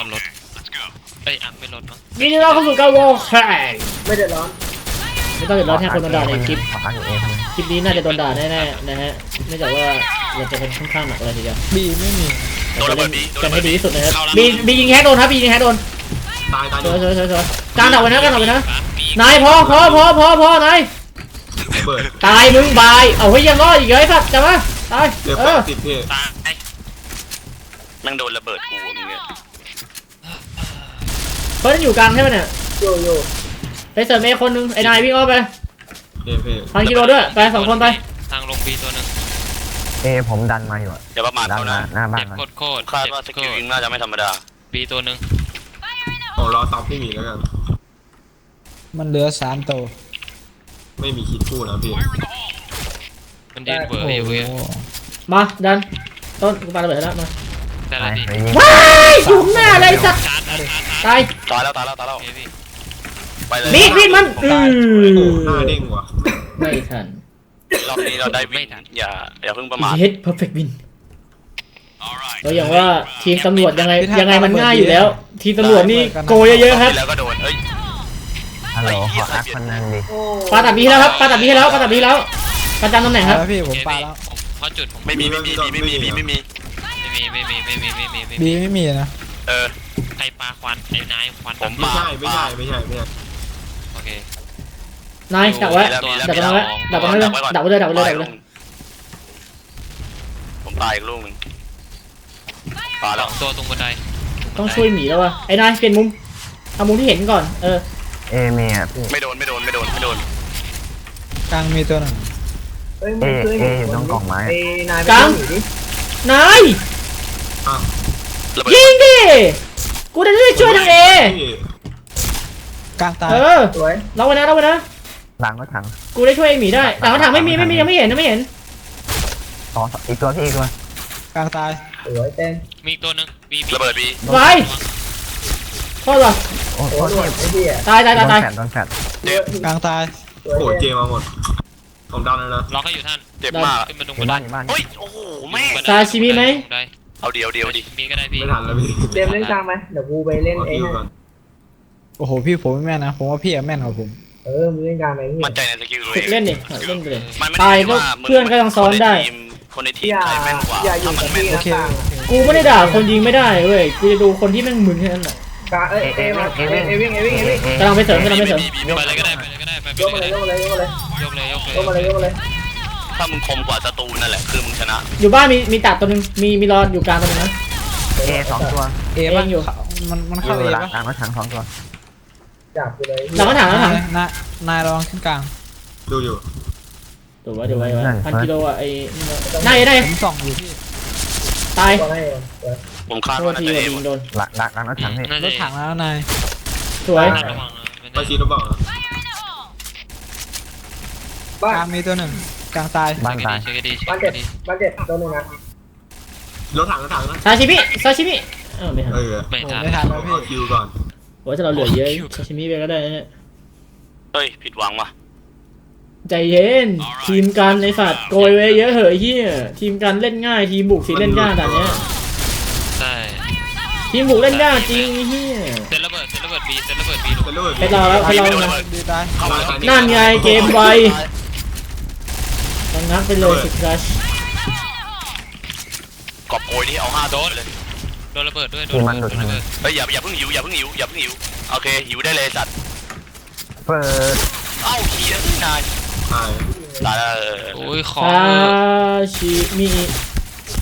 ก็ลดเอ้ยอะไม่ลดเนาะยินดีต้อนรับเข้าสู่การวอลแข่งไม่เดือดร้อนไม่ต้องเดือดร้อนแทนคนโดนด่าในคลิปขอพักอยู่เอฟคลิปนี้น่าจะโดนด่าแน่ๆนะฮะเนื่องจากว่าเราจะเป็นค่อนข้างหนักเลยทีเดียวบีไม่มีเราจะเล่นกันให้ดีที่สุดนะครับบีบียิงแฮกโดนครับบียิงแฮกโดนตายตายสวยสวยสวยสวยกลางดักไว้นะกลางดักไว้นะมีนายพอพอพอพอพอนายเบิดตายมึงบายเอาเฮ้ยยังรอดอีกเหรอไอ้สัตว์จังวะตายเดี๋ยวเอแปอดสิบพี่ตายแม่งโดนระเบิดกูอะมึงเนี่ย เพิ่นอยู่กลางใช่ไหมเนี่ยโยโย่ไปเสริมเอคนนึงไอ้นายวิ่งอ้อมไปเพี่พี่พันกิโลด้วยไปสองคนไปทางลงบีตัวหนึงเอผมดันมาอยู่อะอย่าประมาทดันเขามานะหน้าบ้าเจ็นบมันโคตรโคตรคาดเจ็บว่าสโคกิลตรยิงน่าจะไม่ธรรมดาบีตัวหนึงผมรอซับพี่หมีแล้วกัน มันเหลือสามตัวไม่มีคิดคู่นะพี่มันยืนเบื่ออยู่เว้ยโอ้โหมาดันต้นกูปาระเบิดแล้วมา แต่ไปละทีไปยิงว้ายอยู่ข้างหน้าเลยสัตว์ชาร์จชาร์จชาร์จตายตายแล้วตายแล้วตายแล้วเฮ้ยพี่ไปเลยมีดมีดมันอืโอ้อหน้าเด้งว่ะไม่ทันรอบนี้เราได้วิ่งอย่าอย่าเพิ่งประมาทเฮ็ดเพอร์เฟกต์วินเราอย่างว่าทีมตำรวจยังไงยังไงมันง่ายอยู่แล้ว ทีมตำรวจนี่โกยเยอะๆครับที่แล้วก็โดนเอ้ยฮัลโหลขออักคนนึงดิปาตัดบีให้แล้วครับปาตัดบีให้แล้วปาตัดบีให้แล้วประจำตำแหน่งครับแล้วพี่ผมเฮ้ยปาพี่แล้วผมเพราะจุดผมไม่มีไม่มีไม่มีไม่มีไม่มีไม่มีไม่มีไม่มีไม่มีไม่มีบีไม่มีนะเออใครปลาควันไอ้นายควันผมไม่ใช่ไม่ใช่ไม่ใช่ไม่ใช่โอเค นายดักไว้ดักตรงนั้นไว้ดักตรงนั้นเลยดักไว้เลยดักไว้เลยดักไว้เลยผมตายอีกลูกหนึ่งตายสแล้อวงตัวตรงบันไดต้องช่วยหมีแล้ววะไอ้นายเปลี่ยนมุมเอามุมที่เห็นก่อนเออเอเมียพี่ไม่โดนไม่โดนไม่โดนไม่โดนกลางมีตัวหนึ่งเอ้ยเอเออยู่ตรงกล่องไม้ไอ้นายกลางนาย อ้าวระเบิดยิงดิกูจะได้ช่วยทางเอพี่กลางตายเออสวยเราไว้นะเราไว้นะหลังก็ถังกูได้ช่วยไอ้หมีได้แต่ว่าถังไม่มีไม่มียังไม่เห็นยังไม่เห็นสองอีกตัวพี่อีกตัวกลางตายสวยเต้นมีอีกตัวหนึงบีบีระเบิดบีไว้โทษว่ะโอ้โอ้โหโหไอ้พี่อะตายตายโดตายนตายแฟดโดนแฟดเจ็บกลางตายสวยโอ้โหเจมาหมดผมดันแล้วนะล็อกให้อยู่ท่านเจ็บมากขึ้นมาตรงอยู่บันไดบ้านอยู่บ้านเฮ้ยโอ้โหแม่งซาชิมิไหมได้ เอาเดียวเดียวดิมีก็ได้พี่ไม่ทันแล้วพี่เตรียมเล่นกลางไหมเดี๋ยวกูไปเล่นขอเอคิงวก่อนโอ้โหพี่ผมไม่แม่นนะผมว่าพี่อะแม่นกว่าผม เออมึงเล่นกลางไหมพี่ มั่นใจในสกิลตัวฝึเอกงเล่นดิเล่นไปเลย มันไม่ตายได้ก็ว่ามึเพื่อนก็ยังซ้อนได้ คนในทีมอย่า ใครแม่นกว่าอย่าอยู่ถ้ามักับนแม่นพี่โอนะเค กลางโอเคกูไม่ได้ด่าคนยิงไม่ได้เว้ยกูจะดูคนที่แม่งมึนแค่นั้นแหละกลางเอ้ยเอมาเอเอวิ่งเอวิ่งเอวิ่งเอกำลังไปเสริมกำลังไปเสริม ไปเลยก็ได้ไปเลยก็ได้ไปยกมาเลเลยยก็ยได้กมาเลยยกมาเลยยกเลยยกเลยยกมาเลยยกมาเลย ถ้ามึงคมกว่าศัตรูนั่นแหละคือมึงชนะ อยู่บ้านมีมีตัดตัวนึงมีมีรออยู่กลางตัวนึงนะ เอสองตัวเอป่ะเองอยู่เข้ามันมันอเข้าเอยู่หลังป่ะหลังก็ถังสองตัวจับกูเลยหลังก็ถางหลังก็ถางนายนายระวังขึ้นกลางดูอยู่ตัวไว้เดี๋ยวไว้ไว้พันกิโลอะไอ้ได้ได้ผมส่องอยู่พี่ตายก็ให้สวยผมคาดโทษว่าน่าทีจะว่าเอยิหมงดโดนหลังหลังหลังก็ถังพี่น่ารจะถถังแล้วนายสวยระวังนะไปชีหรือเปล่าบ้ากลานงมีตัวหนึ่ง กลางตายบ้านตายเช็คให้ดีบ้านเช็เจ็คบให้ดีบ้านเจ็บตัวหนึงนะรถถังรถถังนะซาชิมิซาชิมิเออไม่ทันเออไม่โอ้ทันไม่ทันแล้วขพี่อคิวก่อนโอ้ยถ้าเราเหลือเยอะซาชิมิไปก็ได้นะเนี่ยเฮ้ย ผิดหวังว่ะ ใจเย็น ทีมกันในสัตว์โกยไว้เยอะเหอะไอ้เฮียทีมกันเล่นง่าย ทีมบุกสิเล่นยากแต่เนี้ยใช่ทีมบุกเล่นยากจริงไอ้เฮียเซนระเบิดเซนระเบิดบีเซนระเบิดบีเป็นระเบิดไปรอแล้วไปรอไม่โดนนะระเบิดดีตายเข้ามาแล้วนั่นไงเกมไวระ งับไปเลยสิครัชกอบโกยนี่เอาห้าโดนเลยโดนระเบิดด้วยโดนระเบิดโดนระเบิดเฮ้ยอย่าอย่าเพิ่งหิวอย่าเพิ่งหิวอย่าเพิ่งหิวโอเคหิวได้เลยจัดเปิดเอ้าเฮียนายตายตายแล้วเออโอ้ยขอซาชิมิ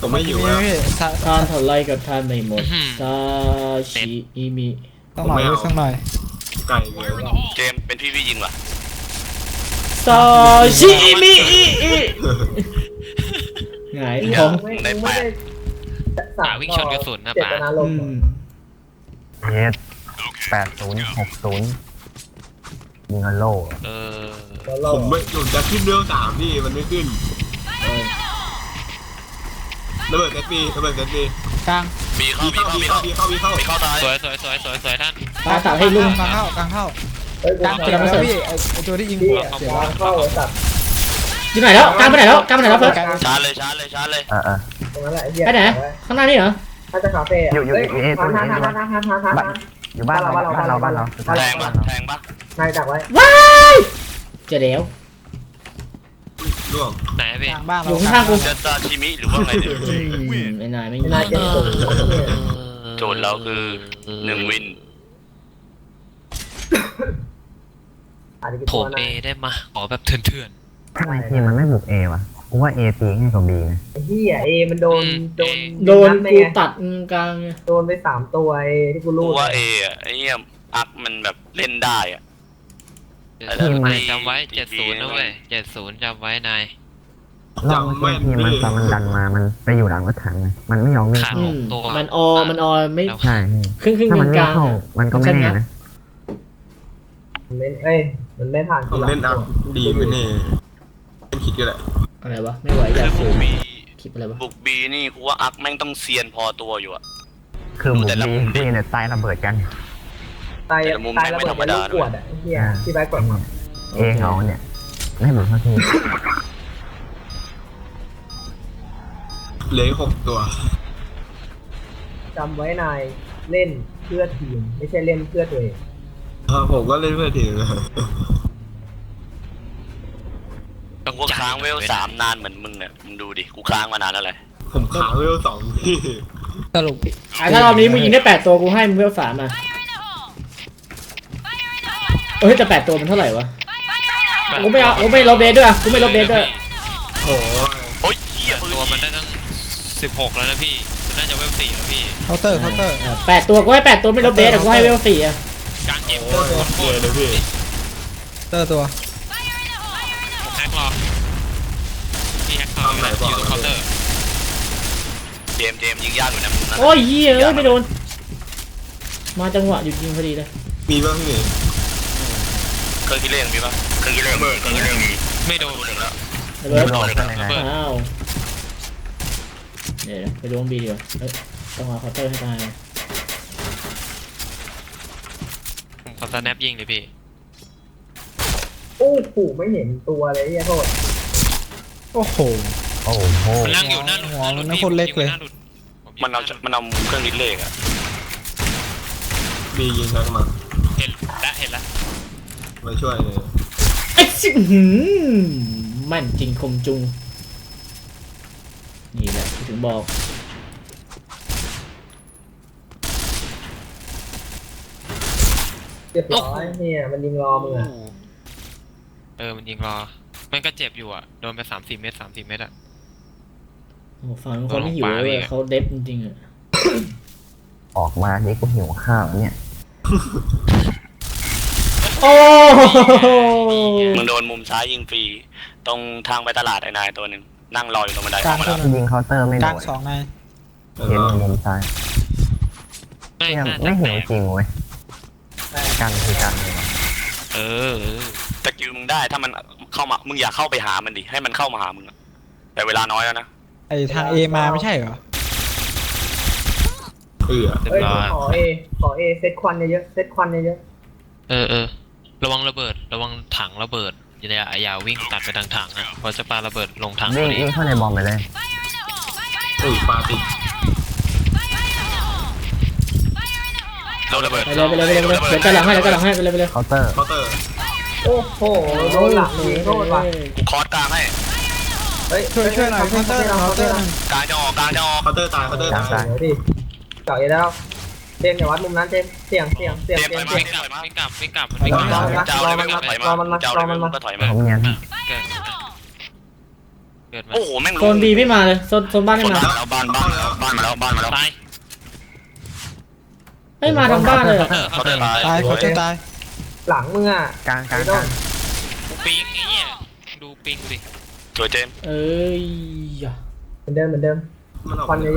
ผมไม่หิวมีแล้วพี่ทาทานเท่าไรก็ทานไม่หมดซาชิมิต้องหน่อยพี่สักหน่อยไก่เลยเจมส์เป็นพี่พี่ยิงว่ะ ซาชิมิไงายท้องไม่ไม่ได้หาวิ่งชนกระสุนนะเจป่าตนาลอืมมเอสแปดศูนย์หกศูนย์ยิงฮัลโหลเออแล้วเราผมไม่หนุนจะขึ้นเรื่องสามพี่มันไม่ขึ้นเออระเบิดเซตปีระเบิดเซตปีกลางบีเข้าบีบีเข้าเข้าบีบีเข้าเข้าบีเข้าบีเข้าบีเข้าตายสวยสวยสวยสวยสวยท่านตาตัดให้ลุงกลางเข้ากลางเข้า เฮ้ยกูกลางทำเจ็บแล้วพี่ไอ้ไอ้ตัวที่ยิงพี่หัวอะเจ็บวาแล้วงเข้าไอ้สัตว์อยู่ไหนแล้วกลางไปไหนแล้วกลางไปไหนแล้วเฟิร์สชาร์จเลยชาร์จเลยชาร์จเลยอ่าอ่าตรงนั้นแหละไอ้เหี้ยไปไหนข้างหน้านี่เหรอถ้าจะคาเฟ่อะอยู่อยู่เฮ้ยอยู่เอทานตัวทานเอทานทานทานทานทานอยู่บ้านเราบ้านเราบ้านเราบ้านเราแทงปะแทงปะนายดักไว้ว้ายเจะแล้วร่วงไหนอะพี่กลางบ้านอเรายู่ข้างๆกูจะซาชิมิหรือว่าไงเนี่ยอืมไอ้นายไม่นายเจ็บสูงเนี่ยโจทย์เราคือหนึ่งวิน อาจจะกี่โถตัวมนะเอได้มาขอแบบเถื่อนทำไมทีมมันไม่บุกเอวะกูว่าเอตีง่ายกว่าบีนะไอ้เหี้ยเอมันโดนโดนโดนไปกูไงตัดกลางไงโดนไปสามตัวไอ้ที่กูกูรูดว่าเออะไอ้เหี้ยอักมันแบบเล่นได้อะๆนายจำไว้เจ็ดศูนย์นะเว้ยเจ็ดศูนย์จำไว้นาย รอบเมื่อกี้ทีมมันตอนมันดันมามันไปอยู่หลังรถถังไงมันไม่ยอมวิ่งขาดเข้าอืมมันออมันออไม่แล้วใช่ครึ่งครึ่งถ้าหมันึ่นงกไม่ลางเข้ามันก็ไม่แน่นะ มันไม่เอ้ยมันไม่ผ่านผมเล่นอัพดีไหมเนี่ยเป็นคิดก็แหละอะไรวะไม่ไหวอยากบุสูกบีคลิปอะไรวะบุกบีนี่กูว่าอักแม่งต้องเซียนพอตัวอยู่อะ คือบุกแต่ละ บีมุมดิบีเนี่ยตายระเบิดกัน ตายแต่ละมุมตายระไม่เบิดธรรมเป็นดา ลูกขวดอะไอ้เหี้ยที่ไปกดมาเอเหงาเนี่ยไม่บุกสักทีเหลือหกตัวจำไว้นายเล่นเพื่อทีม ไม่ใช่เล่นเพื่อตัวเอง เออผมก็เล่นเพื่อทีมนะกูว่าค้างเวลสามนานเหมือนมึงอะมึงดูดิ กูค้างมานานแล้วเลยผมขาวเวลสองพี่สรุปอะถ้ารอบนี้มึงยิงได้แปดตัวกูให้มึงเวลสามมาเอ้ยแต่แปดตัวมันเท่าไหร่วะกูไม่เอากูไม่ลบเดทด้วยอะกูไม่ลบเดทด้วยโอ้โหโอ้ยเหี้ยตัวมันได้ตั้งสิบหกแล้วนะพี่มันน่าจะเวลสี่แล้วพี่เคาน์เตอร์เคาน์เตอร์อะแปดตัวกูให้แปดตัวไม่ลบเดทแต่กูให้เวลสี่อะ กลางเจ็บโอ้โหเยเลยพี่เตอร์ตัวแฮกรอพี่แฮกต่ออยู่ตรงเคาน์เตอร์เจมเจมยิงยากอยู่นะมุมนั้นโอ้ยเหี้ยเอ้ยไม่โดน มาจังหวะหยุดยิงพอดีเลยมีบ้างพี่เครื่องคิเลขมีปะเครื่องคิดเลขมีเครื่องคิเลขมีไม่โดนหนึ่งแล้วไอ้เบิดโหลดกันเลยนะอ้าวเดี๋ยวไปลงบีดีกว่าต้องเอาเคาน์เตอร์ให้ตายเลย ผมขอสแนปยิงเลยพี่ โอ้โหไม่เห็นตัวเลยไอ้เหี้ยโทษโอ้โห โอ้โหมันนั่งอยู่หน้าหลุดหัวหน้าหลุดมันคนเล็กเลยหน้าหลุดมันเอามันเอาเครื่องคิดเลขอะมียิงชักมาเห็นละเห็นละมาช่วยเลยไอ้สิอื้อหือแม่นจริงคมจุง นี่แหละที่ถึงบอก เรียบร้อยเนี่ยมันยิงรอมึงอะเออมันยิงรอ มันก็เจ็บอยู่อะ โดนไปสามสี่เมตรสามสี่เมตรอะโอ้ฝั่งนู้นเขาไม่หิวเลยลงปลาอีกอะเขาเดฟจริงๆอะออกมาดิกูหิวข้าวเนี่ย โอ้โหมึงโดนมุมซ้ายยิงฟรี ตรงทางไปตลาดไอ้นายตัวหนึ่งนั่งรออยู่ตรงบันไดกอลาองกมาตัแล้ววหนึงยิงเคาน์เตอร์ไม่กโดลางนสองนายเห็นอยู่มุมซ้ายไม่เนี่ยน่าไม่จะหิแตวกจริงเว้ย กันคือกันเลยว่ะเออเออสกิลมึงได้ถ้ามันเข้ามามึงอย่าเข้าไปหามันดิให้มันเข้ามาหามึงอะแต่เวลาน้อยแล้วนะไอทางเอมาไม่ใช่เหรอ เอือเรียบเอ้ยร้อยขอเอขอเอเซตควันเยอะๆเซตควันเยอะเออเออระวังระเบิด ระวังถังระเบิดอย่าอย่าวิ่งตัดไปทางถังอะเพราะจะปาระเบิดลงถังพวิ่งอดีวิ่งเข้าในบอมไปเลย เอ้ยปลาติด โดนระเบิดไปเลยไปเลยไปเลยไปเลยเดี๋ยวกันหลังให้เดี๋ยวกันหลังให้ไปเลยไปเลยเคาน์เตอร์เคาน์เตอร์ๆโอ้โหโดนหลังยิงโทษว่ะกูคอร์สกลางให้เฮ้ยช่วยช่วยหน่อยเคาน์เตอร์เคาน์เตอร์หนึ่งกลางจะออกกลางจะออกเคาน์เตอร์ตายเคาน์เตอร์ตายเดี๋ยวดิเจาะเอแล้วเจมส์อย่าวัดมุมนั้นเจมส์เสี่ยงเสี่ยงเสี่ยงเสี่ยงเสี่ยวิ่งงกลับวิ่งกลับวิ่งกลับมันวิ่งกรอลับมันเจ้าเลยมึงก็ถอยมารอมันมาเจ้ารอเลยมันมึมางก็ถอยมาผมเนียนเกิดเกิดมาโอ้โหแม่งโซนบีไม่มาเลยโซนโซนบ้านไม่คนมาบ้านแล้วบ้านบ้านแล้วบ้านมาแล้วบ้านมาแล้วตาย ไม่มาทางบ้านเลยเหรอเขาเดินตายเคาน์เตอร์ตายหลังมึงอะกลางกลางไม่กต้อลางงปิงไอ้เนี่ยดูปิงดิสวยเจมส์เอ้ยอะเหมือนเดิมเหมือนเดิมมันออกควันเยอะ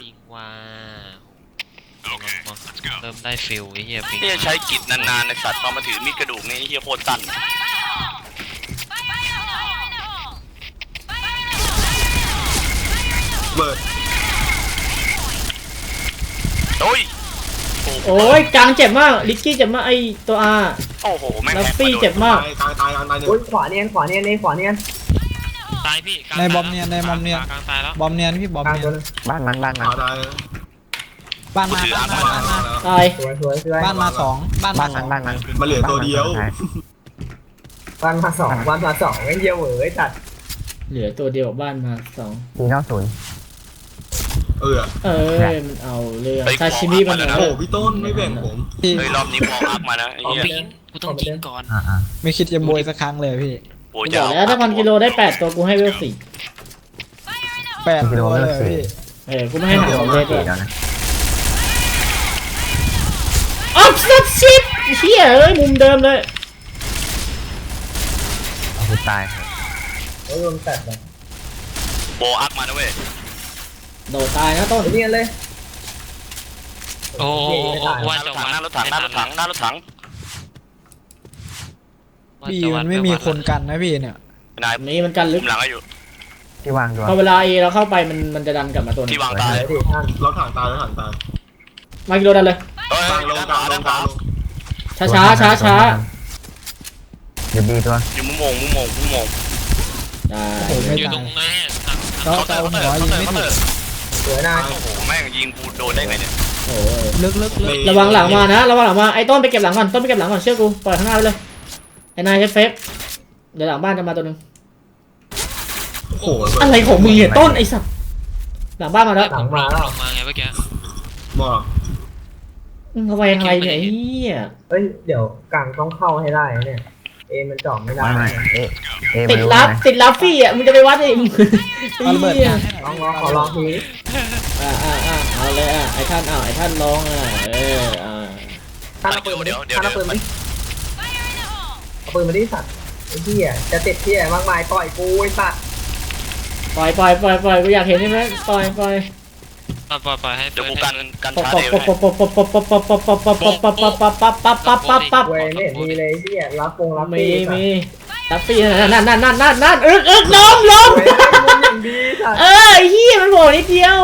ปิงว่าเริ่มได้ฟิลไอ้เหี้ยปิงนี่จะใช้กิจนานๆในสัตว์พอมาถือมีดกระดูกนี่เฮียโคตรสั้น โอ้ยกลางเจ็บมากลิกกี้เจ็บมากไอตัวอาโอ้โหแม่งแล้วแฮกปี้มาโดนเจ็บมากตายตายตายตายตายหนึ่งโอ้ยขวาเนียนขวาเนียนเนียนขวาเนียนตายพี่กลางในตายบอมเนียนในบอมเนียนกลางตายแล้ว บอมเนียนพี่บอมกลางเนียตัวนนึงบ้านมันบ้านมันขวาได้บ้านมาบ้านมาบ้านมาตายสวยสวยสวยบ้านมาสองบ้านบ้ามานสมัอนงบ้านมันมันเหลือตัวเดียวใช่บ้านมาสองบ้านมาสองไอ้เหี้ยเหวอจัดเหลือตัวเดียวบ้านมาสองสี่เก้าศูนย์ เออเอ้ยมันเอาเรื่องซาชิมิมันโอ้เอาโหพี่ต้นไม่แบ่งผมพี่เฮ้ยรอบนี้พออัพมานะไอ้เอาเหี้ยปีนกูต้องยิงก่อนอ่าอ่าไม่คิดจะโบยสักครั้งเลยพี่โอ้ยบจะอกเอาแล้วถ้าพันกิโลได้แปดตัวกูให้เวลสี่แปดตัวเลยพี่เออกูไม่ให้หาสองเลสี่ยแล้วนะออฟซับชิปเฮียเอ้ยมุมเดิมเลยเอาคือตายไอ้รวมตัดแบบโบอัพมานะเว้ย โดดตายนะต้นไอ้เนี่ยเลยโอ้โหว่าหน้ารจะถถังวัดหน้ารถถังหน้ารถถังหน้ารถถังว่าพี่จะวัมัดนไม่มีคนกันนะพี่เนี่ยนายนี่มันกันลึคุกมหลังให้อยู่ที่วางด้วยพอเวลาเอเราเข้าไปมันมันจะดันกลับมาตัวนึที่งวางตายเดี๋ยวดิท่านเราถังตายแล้วถังตายมากิโลดันเลยเฮ้ยกลางลงด้านกขลางวาลด้างนกขลางวาลงช้าช้าช้าช้าเดี๋ยวบีตัวอยู่มุมโมงมุมโมงมุมโมงได้โอ้โหไม่อยู่ตตารงยไหนเนี่ยทางเราจะเอาหัวยิงไม่ถูก สวยนายโอ้โหแม่งยิงกูโดนได้ไงเนี่ยโอ้ยลึกลึกลึกระวังหลังมานะระวังหลังมาไอ้ต้นไปเก็บหลังก่อนต้นไปเก็บหลังก่อนเชื่อกูปล่อยข้างหน้าไปเลยไอ้นายใช้เฟฟเดี๋ยวหลังบ้านจะมาตัวนึงโอ้โหอะไรของมึงเนี่ยต้นไอ้สัตว์หลังบ้านมาแล้วหลังมาแล้วลงมาไงเมื่อกี้บอกมึงเอาไปยังไงเนี่ยไอ้เฮียเอ้ยเดี๋ยวกลางต้องเข้าให้ได้นะเนี่ยเอมันเจาะไม่ได้ไม่ไม่เอ๊ะเอ๊ะติดไม่รู้ลับนะติดลับฟี่อะมึงจะไปวัดเองเอาระเบิดเหี้ยมาให้หลน่อองยลองขอลองทีนี้อ่าอ่าอ่าเอาเลยอะไอ้ท่านอ่าไอ้ท่านร้องอะเอออ่าท่านเอาปืนมาดิท่านเอาปืนมาดิเอาปืนมาดิสัตว์ไอ้เหี้ยจะติดเหี้ยมากมายต่อยกูไอ้สัตว์ปล่อยปล่อยปล่อยปล่อยกูอยากเห็นใช่ไหมปล่อยปล่อย ปล่อยปล่อยให้เดี๋ยวกูกันกันช้าเดี๋ยวให้เว้ยเล่นดีเลยเฮียรับวงรับมีมีรับปีนั่นนั่นนั่นนั่นนั่นอึกอึกล้มล้มเออเฮียมันโผล่นิดเดียว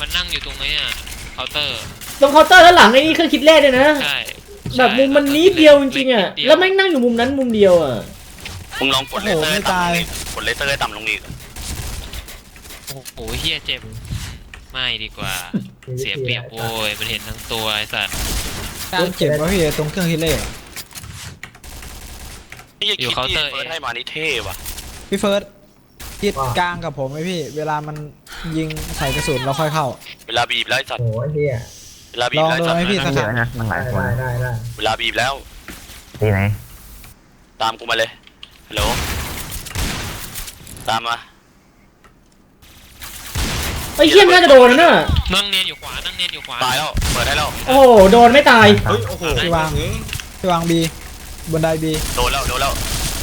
มันนั่งอยู่ตรงนี้อะเคาน์เตอร์ตรงเคาน์เตอร์ด้านหลังไอ้นี่เครื่องคิดเลขเลยนะใช่แบบมุมมันนิดเดียวจริงๆอะแล้วแม่งนั่งอยู่มุมนั้นมุมเดียวอะมึงลองกดเลเซอร์ต่ำลงอีกกดเลเซอร์ให้ต่ำลงอีกโอ้โหเฮียเจ็บ ไม่ดีกว่า เสียเปรียบโว้ยมันเห็นทั้งตัวไอ้สัตว์กลางเจ็บวะพี่ตรงเครื่องฮิเล่นี่ยังคิดที่เฟิร์สให้มานี่เท่ว่ะพี่เฟิร์สคิดกลางกับผมไหมพี่ เวลามันยิงใส่กระสุนเราค่อยเข้า เวลาบีบแล้วไอ้สัตว์โอ้ยเหี้ยเวลาบีบแล้วไอ้สัตลองดูไหมว์พี่มันเยอะนะมันหได้ลายคนได้ได้ได้เวลาบีบแล้วตีไหนตามกูมาเลยฮัลโหลตามมา ไอ้เฮียมันน่าจะโดนนะเนี่ยนั่งเนียนอยู่ขวานั่งเนียนอยู่ขวาตายแล้ว เปิดได้แล้ว โอ้โหโดนไม่ตายเฮ้ยโอ้โหที่วาง พี่วางบีบนไดบีโดนแล้ว โดนแล้ว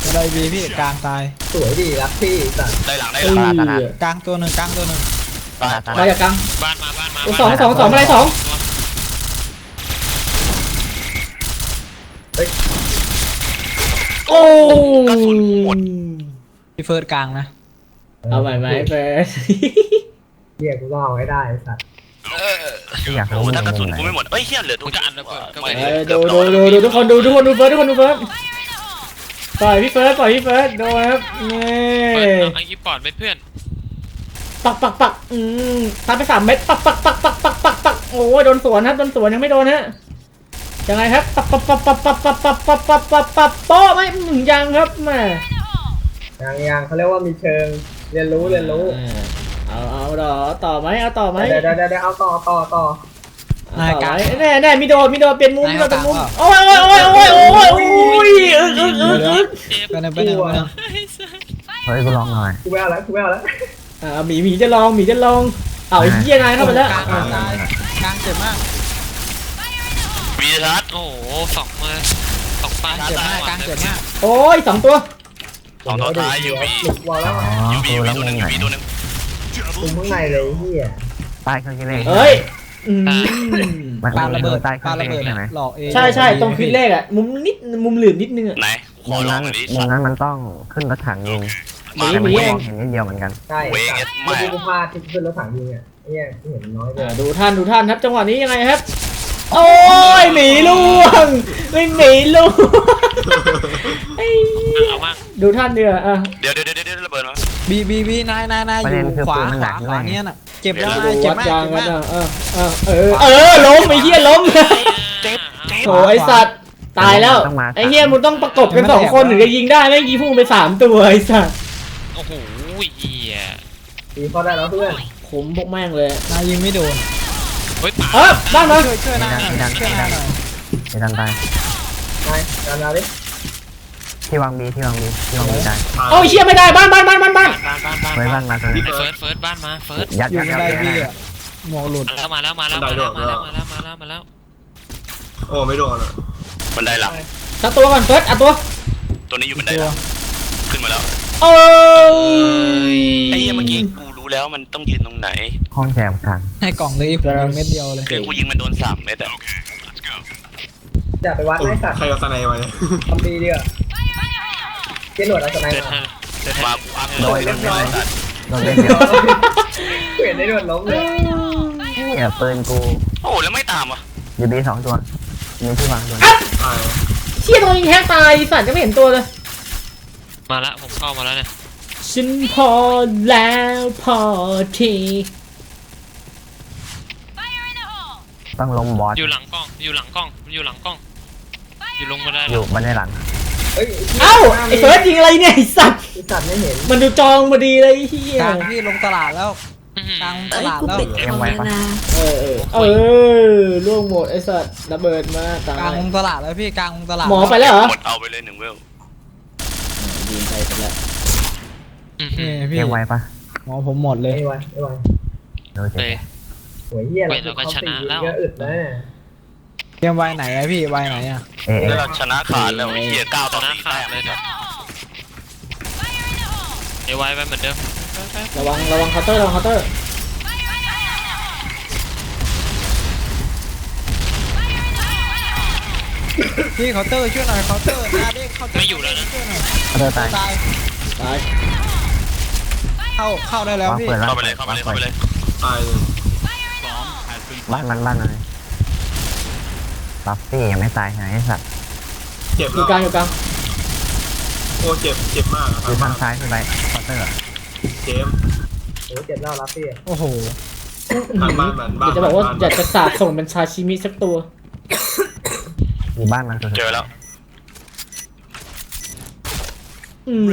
บนไดบีพี่กลางตายสวยดีรับพี่สัตว์ได้หลังได้เอหลังอกลางตัวหนึ่งกลางตัวหนึ่งตายมาจากกลางบ้านมาบ้านมาโอ้สองสองสองอะไรสองโอ้กระสุนหมดพี่เฟิร์สกลางนะเอาใหม่ไหมเฟิร์ส เหี้ยกูต้องเอาให้ได้ไอ้สัตว์ที่อยากโอ้รู้โหมันถ้ากระสุนไหนกูไม่หมดเอ้ยเฮียเหลือตรกูงจะอันระเบิดก็ไม่ไปเออดูดูดูดูทุกคนดูทุกคนดูเฟิร์สทุกคนดูเฟิร์สปล่อยพี่เฟิร์สปล่อยพี่เฟิร์สโดนครับนี่เปิดเอาไอ้กีปอร์ดไปเพื่อนปักปักปักอืมตัดไปสามเม็ดปักปักปักปักปักปักปักโอ้ยโดนสวนครับโดนสวนยังไม่โดนฮะยังไงครับปักปักปักปักปักปักปักปักปักปักปักโป๊ะไหมอืมยังครับแม่ยังยังเขาเรียกว่ามีเชิงเรียนรู้เรียนรู้ เอาเอาต่อต่อไหมเอาต่อไหมเดี๋ยวเดี๋ยวเดี๋ยวเอาต่อต่อต่อเอาต่อไหมแน่แน่มีโดดมีโดดเปลี่ยนมุมมีโดดเปลี่ยนมุมโอ้ยโอ้ยโอ้ยโอ้ยโอ้ยโอ้ยอึกอึกอึกอึกเจ็บไปหนึ่งไปหนึ่งไปหนึ่งเฮ้ยกูลองหน่อยกูไม่เอาแล้วกูไม่เอาแล้วอ่าหมีหมีจะลองหมีจะลองเอาไอ้เหี้ยนายเข้าไปแล้วกลางกลางตายกลางเจ็บมากวีทัศน์โอ้โหสองมือสองปลายเจ็บมากกลางเจ็บมากโอ้ยสองตัวสองตัวท้ายยูวีหลุดวอลแล้วอ๋อยูวีกูยูวีแล้วตัวหมึนึ่งงไหนยูวีตัวหนึ่ง คุมข้างในเลยไอ้เฮียใต้เครื่องคิดเลขเอ้ยอืมมันปาระเบิดใต้เคปารื่องระคิดเบิเลดขใช่ไหมหลอกเองใช่ใช่ตรงคลิปเลขอะมุมนิดมุมเหลื่อมนิดนึงอะ ไหนขอมุมลอนั้งนหน่อยดิมุมนั้นมันต้องขึ้นรถถังยิงหนีแต่หมันนี ก็เอมองงเห็นนิดเดียวเหมือนกันใช่เวงสัเอ็ตดว์แม่ไม่ดูกูพลาดที่ขึ้นรถถังยิงอะไอ้เฮียกูเห็นน้อยเลอ่ายดูท่านดูท่านครับจังหวะนี้ยังไงครับ โอ้ยหมีล่วงไม่หมีล่วงไอ้เหี้ยเอามากดูท่านเดืออะเดี๋ยวเดี๋ยวเดี๋ยวเดี๋ยวระเบิดมาบีบีบีนายนายนายประอเด็นยู่คือขวาปืนมันขหนัวากขด้ววายเนี่ยน่ะเจ็บแล้วดูนายเจ็บวัดมากยางเจ็บกันมากอะเออเออเออเออล้มไอ้เหี้ยล้มเจ็บเจ็บโถไอสัตว์ตายแล้วไอ้เหี้ยมึงต้องประกบกันสองคนถึงจะยิงได้แม่งยิงพุ่งไปสามตัวไอ้สัตว์โอ้โหเฮียตีเขาได้แล้วเพื่อนผมพวกแม่งเลยนายยิงไม่โดน เฮ้ยป่าเออบ้านมาช่วยช่วยนายหน่อยช่วยนายหน่อยไอ้ทันตายนายการนาดิที่วางบีที่วางบีที่วางบีตายโอ้ยเชี่ยไม่ได้บ้านบ้านบ้านบ้านบ้านบ้านบ้านบ้านไว้บ้านมาตัวนี้ไอ้เฟิร์สเฟิร์สบ้านมาเฟิร์สยัดอยู่ยัดในยัดไดยัดบีอะหมวกหลุดมาแล้วมาแล้วมาแล้วมาแล้วมาแล้วมาแล้วมาแล้วมาแล้วโอ้ไม่โดนอะบันไดหลังสักตัวก่อนเฟิร์สอะตัวตัวนี้อยู่บันไดหลังขึ้นมาแล้วเอ้ยไอ้เหี้ยเมื่อกี้กูรู้ แล้วมันต้องยืนตรงไหน ห้องแถมกลางให้กล่องเลยผมยิงเม็ดเดียวเลย คือกูยิงมันโดนสามเม็ดอะอย่าไปวัดโอ้ยไอ้สัตว์ใครเอาสไนมาเนี่ยทำดีดีอะเจหนวดเอาสไนเดินมาให้เดินให้มากูอัพโดยเรียบร้อยโดนเล่นเดียวเปลี่ยนได้หนวดล้มเลยเนี่ยปืนกูโอ้แล้วไม่ตามอะอยู่บีสองตัวมีที่วางตัวตายเชี่ยตัวยิงแฮกตายไอ้สัตว์จะไม่เห็นตัวเลย มาแล้วผมเข้ามาแล้วเนี่ย ฉันพอแล้วพอทีต้องล้มบอสอยู่หลังกล้อง อยู่หลังกล้อง อยู่หลังกล้อง อยู่ลงมาได้อยู่บันไดหลังเฮ้ยเอ้าไอ้เฟิร์สยิงอะไรเนี่ยไอ้สัตว์ไอ้สัตว์ไม่เห็นมันดูจองมาดีเลยไอ้เฮียกลางพี่ลงตลาดแล้วอื้อหือกลางตเอ้ยลาดกูแล้วปิดคอมแล้วนะเออเออเออล่วงหมดไอ้สัตว์ระเบิดมาตากลางยลงตลาดแล้วพี่กลางลงตลาดหมอไปแล้วเหรอหมดเอาไปเลยหนึ่งเวลยิงไปไปแล้ว อื้อหืนี่อพี่เกมไวปะหมอผมหมดเลย ไอ้วันไอ้วันโดนเจ็เลบยหัวเหี้ยเว้ยเราก็ชนะแล้ว เยอะอึดนะเกมไวไหนอะพี่ไวไหนอะเอ๊ะแล้วเอ๊ะเราชนะขาดแล้วไอ้เหี้ยเก้าตต่ออนนั้นสี่ขาแต้ดมเลยเนี่ยเอไว้ไว้เหมือนเดิมไปๆระวังระวังเคาน์เตอร์ระวังเคาน์เตอร์พี่เคาน์เตอร์ช่วยหน่อยเคาน์เตอร์นาดิเคาน์เตอร์ไม่อยู่แล้วนะช่วยหน่อยเขาเดินตายตายตาย เข้าเข้าได้แล้ววางพี่เปิดแล้วเข้าไปเลยเข้าไปเลยเข้าไปเลยตายเลยบ้านมันบ้านมันบัฟฟี่ยังไม่ตายไหนไอ้สัตว์เจ็บอแล้ยู่วกลางอยู่กลางโอ้เจ็บเจ็บมากอะอยู่ทางซ้ายขึ้นไปคอเตอร์เจมส์โอ้เจ็บแล้วรับพี่โอ้โหบ้านบ้านบ้านบ้าเดี๋ยนวจะบอกว่าบ้นอยากจะสาบส่งเป็นชาชิมิสักตัว อยู่บ้านมันตัวเจอแล้วอืม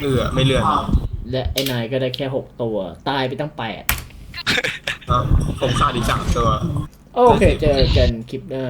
เออไม่เลื่อน และไอ้นายก็ได้แค่หกตัว ตายไปตั้งแปดเอ้าผมขาดอีกสามตัว โอเค เจอกันคลิปหน้า